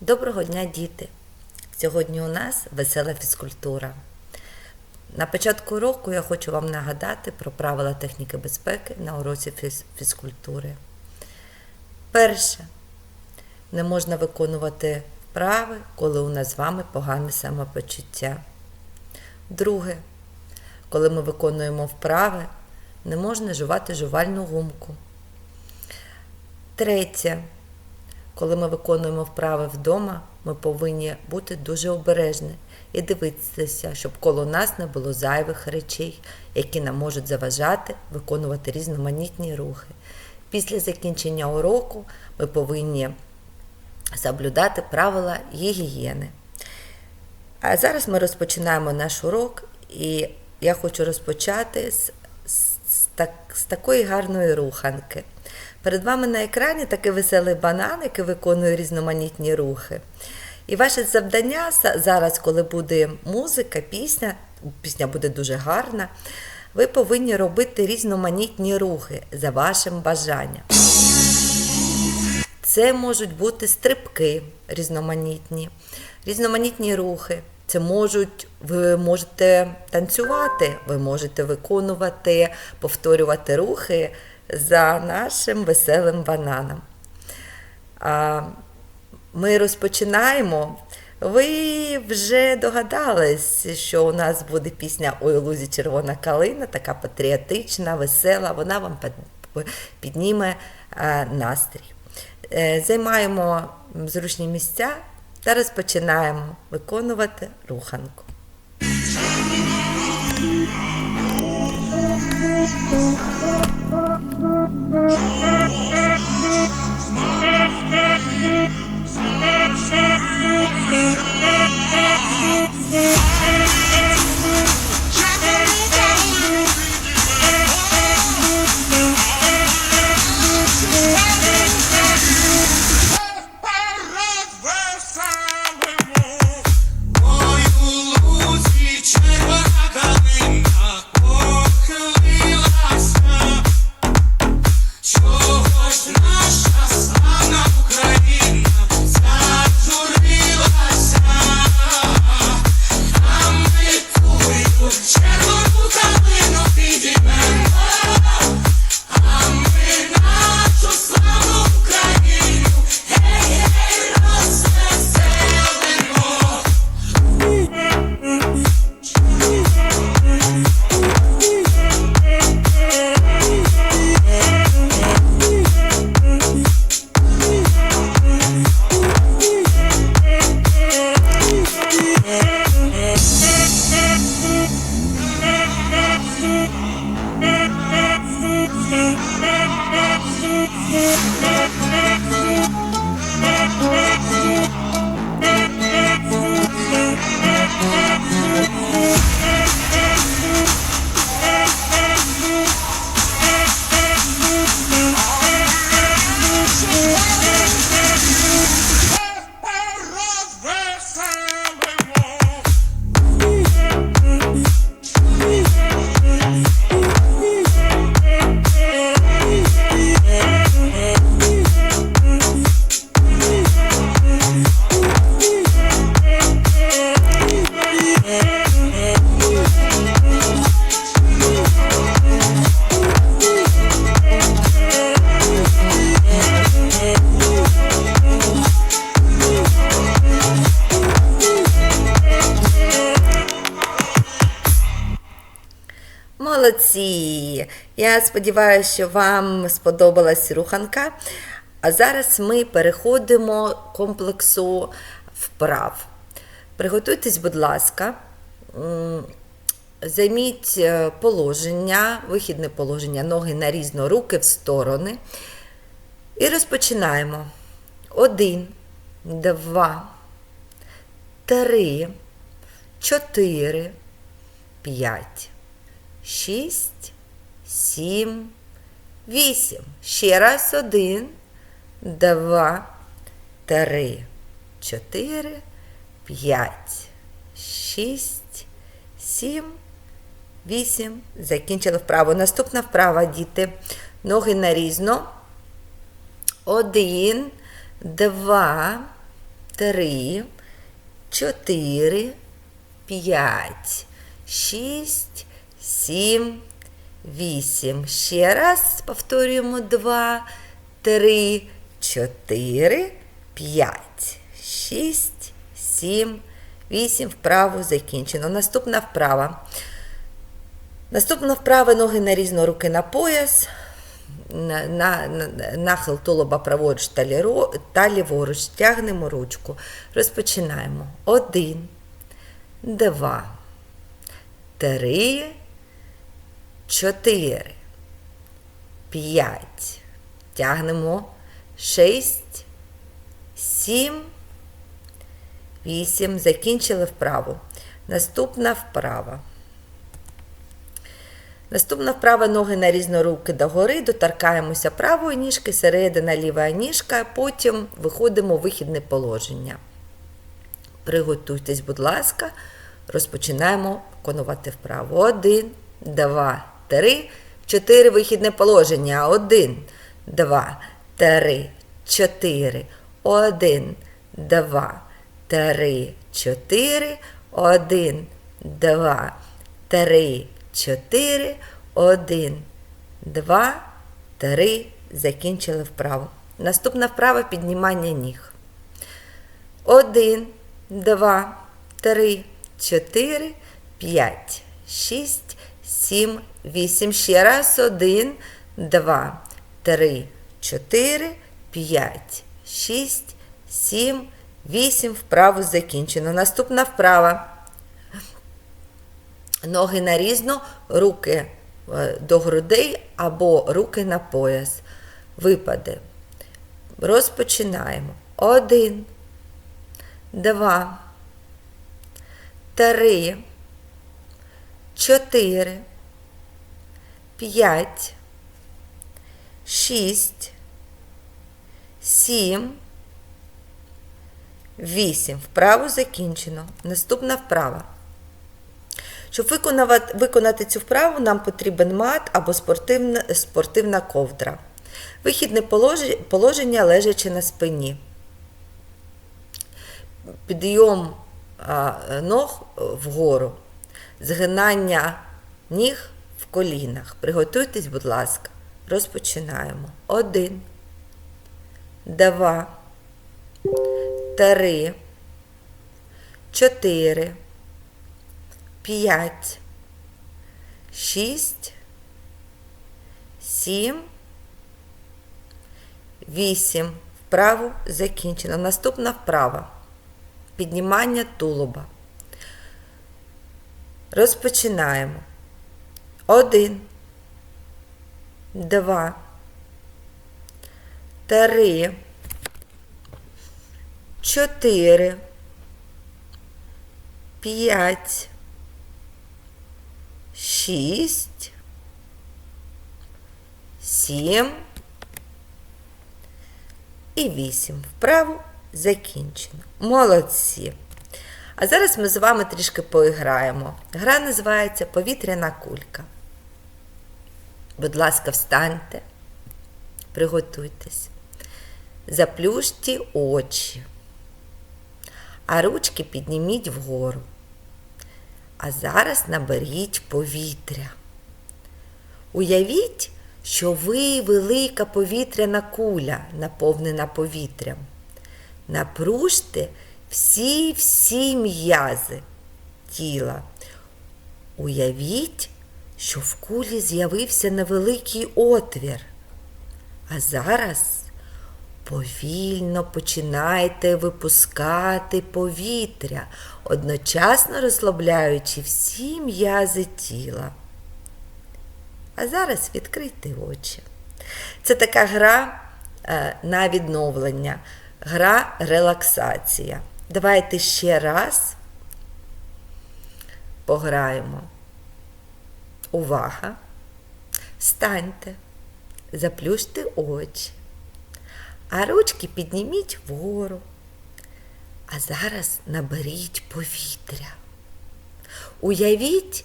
Доброго дня, діти! Сьогодні у нас весела фізкультура. На початку року я хочу вам нагадати про правила техніки безпеки на уроці фізкультури. Перше. Не можна виконувати вправи, коли у нас з вами погане самопочуття. Друге. Коли ми виконуємо вправи, не можна жувати жувальну гумку. Третє. Коли ми виконуємо вправи вдома, ми повинні бути дуже обережні і дивитися, щоб коло нас не було зайвих речей, які нам можуть заважати виконувати різноманітні рухи. Після закінчення уроку ми повинні соблюдати правила гігієни. А зараз ми розпочинаємо наш урок, і я хочу розпочати з, з, з, так, з такої гарної руханки. Перед вами на екрані такий веселий банан, який виконує різноманітні рухи. І ваше завдання зараз, коли буде музика, пісня, пісня буде дуже гарна, ви повинні робити різноманітні рухи за вашим бажанням. Це можуть бути стрибки різноманітні, різноманітні рухи. Це можуть, ви можете танцювати, ви можете виконувати, повторювати рухи за нашим веселим бананом. Ми розпочинаємо. Ви вже догадались, що у нас буде пісня Ой лузі червона калина, така патріотична, весела, вона вам підніме е, настрій. Е, Займаємо зручні місця та розпочинаємо виконувати руханку. Вперед 说。Молодці! Я сподіваюся, що вам сподобалась руханка. А зараз ми переходимо комплексу вправ. Приготуйтесь, будь ласка, займіть е, положення, вихідне положення, ноги нарізно, руки в сторони. І розпочинаємо. Один, два, три, чотири, п'ять. Шість, сім, вісім. Ще раз один, два, три, чотири, п'ять, шість, сім, вісім. Закінчили вправу. Наступна вправа, діти. Ноги нарізно. Один, два, три, чотири, п'ять, шість, сім, вісім. Ще раз повторюємо два, три, чотири, п'ять, шість, сім, вісім. Вправо закінчено. Наступна вправа. Наступна вправа ноги нарізно, руки на пояс. На, на- нахил тулуба праворуч та, ліро, та ліворуч. Тягнемо ручку. Розпочинаємо. Один, два, три, чотири, п'ять. Тягнемо шість, сім, вісім. Закінчили вправу. Наступна вправа. Наступна вправа ноги нарізно руки догори, доторкаємося правої ніжки, середина ліва ніжка, потім виходимо у вихідне положення. Приготуйтесь, будь ласка, розпочинаємо виконувати вправу. Один, два, три, чотири вихідне положення. Один, два, три, чотири. Один, два, три, чотири. Один, два, три, чотири. Один, два, три. Закінчили вправу. Наступна вправа піднімання ніг. Один, два, три, чотири, п'ять, шість, сім, вісім. Ще раз. Один, два, три, чотири, п'ять, шість, сім, вісім. Вправу закінчено. Наступна вправа. Ноги нарізно, руки е, до грудей або руки на пояс. Випади. Розпочинаємо. Один, два, три, чотири, п'ять, шість, сім, вісім. Вправу закінчено. Наступна вправа. Щоб виконати цю вправу, нам потрібен мат або спортивна, спортивна ковдра. Вихідне положення, лежачи на спині. Підйом ног вгору, згинання ніг в колінах. Приготуйтесь, будь ласка, розпочинаємо. Один, два, три, чотири. П'ять, шість, сім, вісім. Вправу закінчено. Наступна вправа. Піднімання тулуба. Розпочинаємо. Один, два, три, чотири, п'ять шість, сім і вісім. Вправу закінчено. Молодці. А зараз ми з вами трішки поіграємо. Гра називається Повітряна кулька. Будь ласка, встаньте, приготуйтесь, заплющте очі, а ручки підніміть вгору. А зараз наберіть повітря. Уявіть, що ви велика повітряна куля, наповнена повітрям. Напружте всі-всі м'язи тіла. Уявіть, що в кулі з'явився невеликий отвір. А зараз повільно починайте випускати повітря, одночасно розслабляючи всі м'язи тіла. А зараз відкрийте очі. Це така гра е, на відновлення, гра релаксація. Давайте ще раз пограємо. Увага! Станьте, заплющте очі, а ручки підніміть вгору. А зараз наберіть повітря. Уявіть,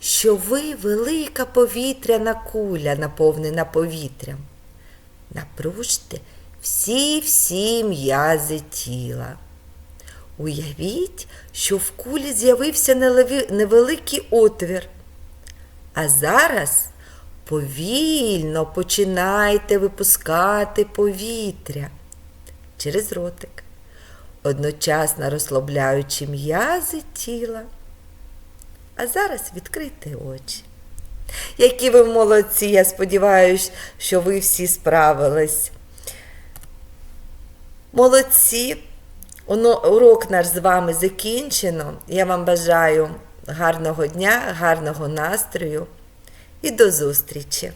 що ви велика повітряна куля, наповнена повітрям. Напружте всі-всі м'язи тіла. Уявіть, що в кулі з'явився невеликий отвір. А зараз повільно починайте випускати повітря через ротик, одночасно розслабляючи м'язи тіла. А зараз відкрийте очі. Які ви молодці, я сподіваюся, що ви всі справились. Молодці. Урок наш з вами закінчено. Я вам бажаю гарного дня, гарного настрою і до зустрічі!